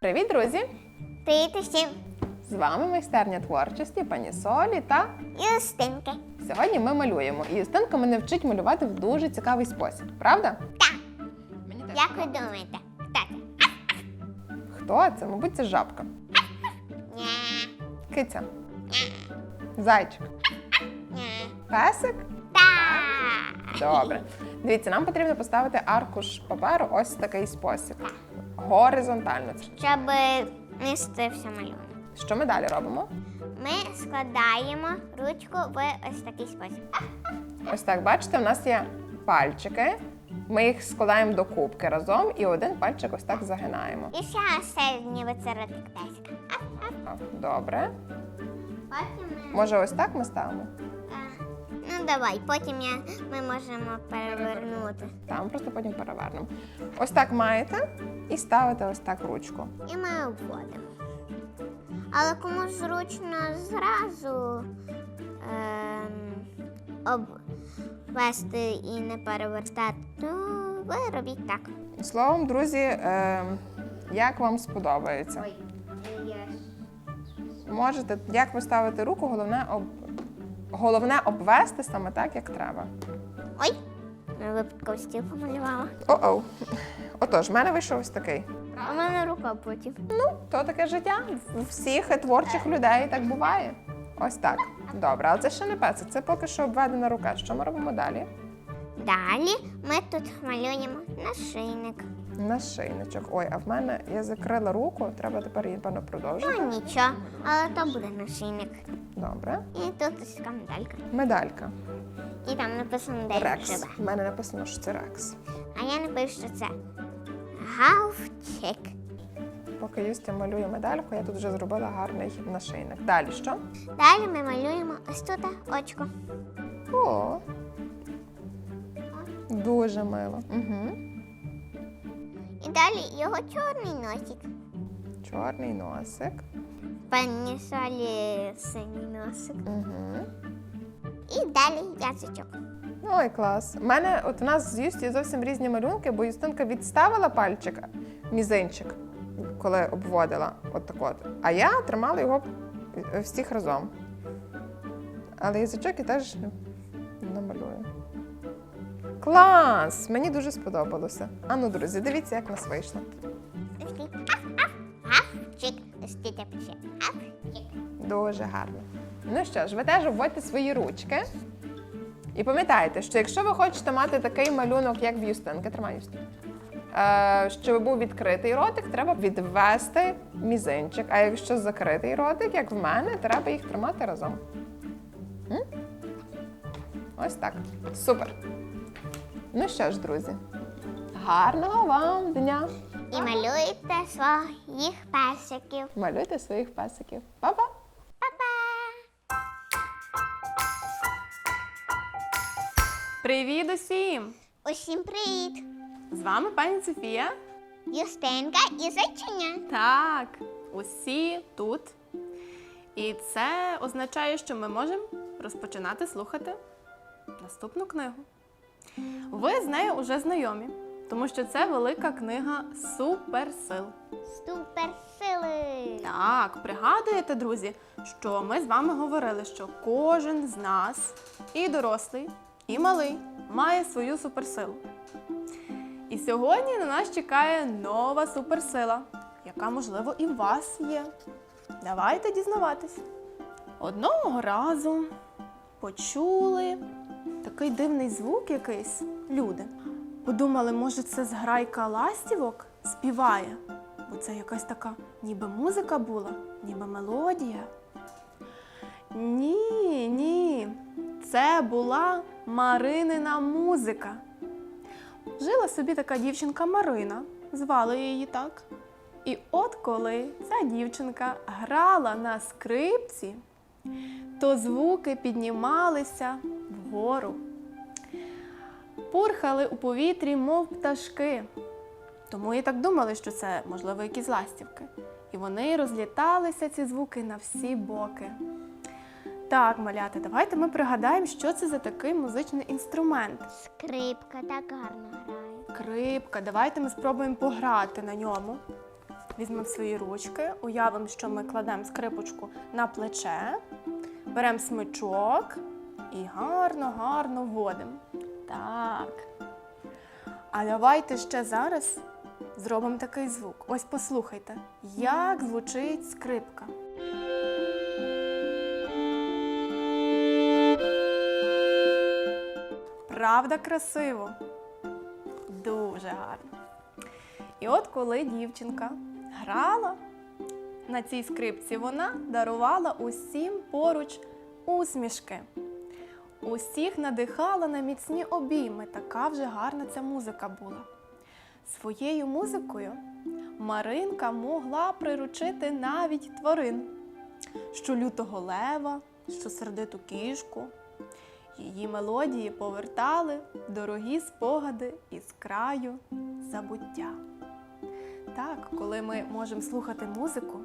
Привіт, друзі! Привіт усім! З вами майстерня творчості пані Солі та Юстинки. сьогодні ми малюємо. І Юстинка мене вчить малювати в дуже цікавий спосіб, правда? Так. Мені теж Як ви подобається. думаєте? Хто це? Хто це? Мабуть, це жабка. Ня. Киця. Зайчик. Ня. Песик. Так. Добре. Дивіться, нам потрібно поставити аркуш паперу ось в такий спосіб. Горизонтально. Щоб не стився малюнок. Що ми далі робимо? Ми складаємо ручку в ось такий спосіб. Ось так, бачите, у нас є пальчики. Ми їх складаємо до кубки разом і один пальчик ось так загинаємо. І ще середній вицеротик песика. А, Добре. Потім ми... Може, ось так ми ставимо? Давай, потім я, ми можемо перевернути. Там просто потім перевернемо. Ось так маєте і ставите ось так ручку. І ми обводимо. Але кому зручно зразу ем, обвести і не перевертати, то ви робіть так. Словом, друзі, е, як вам сподобається? Ой, Можете, як ви ставите руку, головне, об... головне обвести саме так, як треба. Ой, я випадково стіл помалювала. О-оу. Отож, в мене вийшов ось такий. У мене рука потім. Ну, то таке життя. У всіх творчих людей так буває. Ось так. Добре, але це ще не песик, це поки що обведена рука. Що ми робимо далі? Далі ми тут малюємо нашийник. Нашийничок. Ой, а в мене я закрила руку, треба тепер її, певно, продовжити. Ну нічого, але то буде нашийник. Добре. І тут ось така медалька. Медалька. І там написано де він Рекс. живе. В мене написано, що це Рекс. А я напишу, що це гавчик. Поки Юстя малює медальку, я тут вже зробила гарний нашийник. Далі що? Далі ми малюємо ось тут очко. О. Дуже мило. Угу. І далі його чорний носик. Чорний носик. Солі синій носик. Угу. І далі язичок. Ой, клас. У мене от у нас з Юсті зовсім різні малюнки, бо Юстинка відставила пальчик, мізинчик, коли обводила. От так от. А я тримала його всіх разом. Але язичок я теж. Клас! Мені дуже сподобалося. А ну, друзі, дивіться, як нас вийшло. Дуже гарно. Ну що ж, ви теж обводьте свої ручки. І пам'ятайте, що якщо ви хочете мати такий малюнок, як в Юстинки, тримай Юстин, е, щоб був відкритий ротик, треба відвести мізинчик. А якщо закритий ротик, як в мене, треба їх тримати разом. Ось так. Супер. Ну що ж, друзі, гарного вам дня! І малюйте своїх песиків. Малюйте своїх песиків. Па-па! Па-па! Привіт усім! Усім привіт! З вами пані Софія. Юстинка і зайчиня. Так, усі тут. І це означає, що ми можемо розпочинати слухати наступну книгу. Ви з нею вже знайомі, тому що це велика книга суперсил. Суперсили. Так, пригадуєте, друзі, що ми з вами говорили, що кожен з нас, і дорослий, і малий, має свою суперсилу. І сьогодні на нас чекає нова суперсила, яка, можливо, і в вас є. Давайте дізнаватись. Одного разу почули такий дивний звук якийсь люди. Подумали, може, це зграйка ластівок співає, бо це якась така ніби музика була, ніби мелодія. Ні, ні, це була Маринина музика. Жила собі така дівчинка Марина, звали її так. І от коли ця дівчинка грала на скрипці, то звуки піднімалися вгору, пурхали у повітрі, мов пташки. Тому і так думали, що це, можливо, якісь ластівки. І вони розліталися ці звуки на всі боки. Так, малята, давайте ми пригадаємо, що це за такий музичний інструмент. Скрипка так гарно грає. Скрипка. Давайте ми спробуємо пограти на ньому. Візьмемо свої ручки, уявимо, що ми кладемо скрипочку на плече, беремо смичок і гарно, гарно вводимо. Так. А давайте ще зараз зробимо такий звук. Ось послухайте, як звучить скрипка. Правда, красиво? Дуже гарно. І от коли дівчинка грала на цій скрипці, вона дарувала усім поруч усмішки. Усіх надихала на міцні обійми. Така вже гарна ця музика була. Своєю музикою Маринка могла приручити навіть тварин, що лютого лева, що сердиту кішку. Її мелодії повертали дорогі спогади із краю забуття. Так, коли ми можемо слухати музику,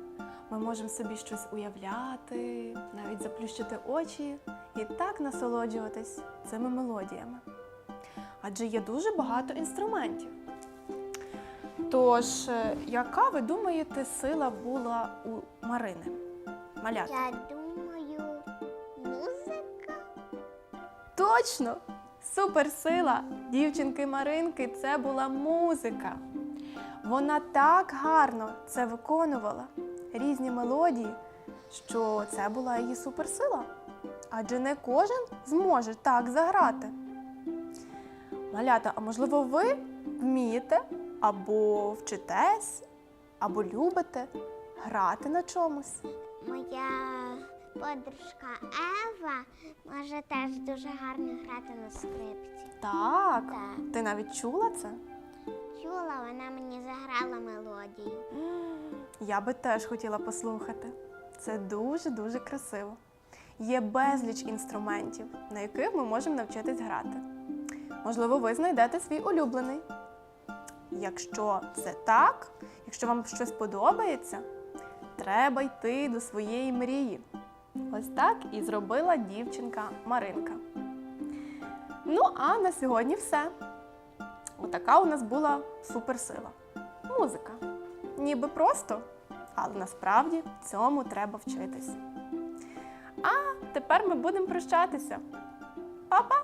ми можемо собі щось уявляти, навіть заплющити очі і так насолоджуватись цими мелодіями. Адже є дуже багато інструментів. Тож, е, яка ви думаєте, сила була у Марини? Малята? Я думаю, музика. Точно! Суперсила дівчинки Маринки це була музика. Вона так гарно це виконувала, різні мелодії, що це була її суперсила. Адже не кожен зможе так заграти. Малята, а можливо, ви вмієте або вчитесь, або любите грати на чомусь? Моя подружка Ева може теж дуже гарно грати на скрипці. Так, Так. ти навіть чула це? Чула, вона мені заграла мелодію. Я би теж хотіла послухати. Це дуже-дуже красиво. Є безліч інструментів, на яких ми можемо навчитись грати. Можливо, ви знайдете свій улюблений. Якщо це так, якщо вам щось подобається, треба йти до своєї мрії. Ось так і зробила дівчинка Маринка. Ну, а на сьогодні все. Отака у нас була суперсила. Музика. Ніби просто, але насправді цьому треба вчитись. А тепер ми будемо прощатися. Па-па!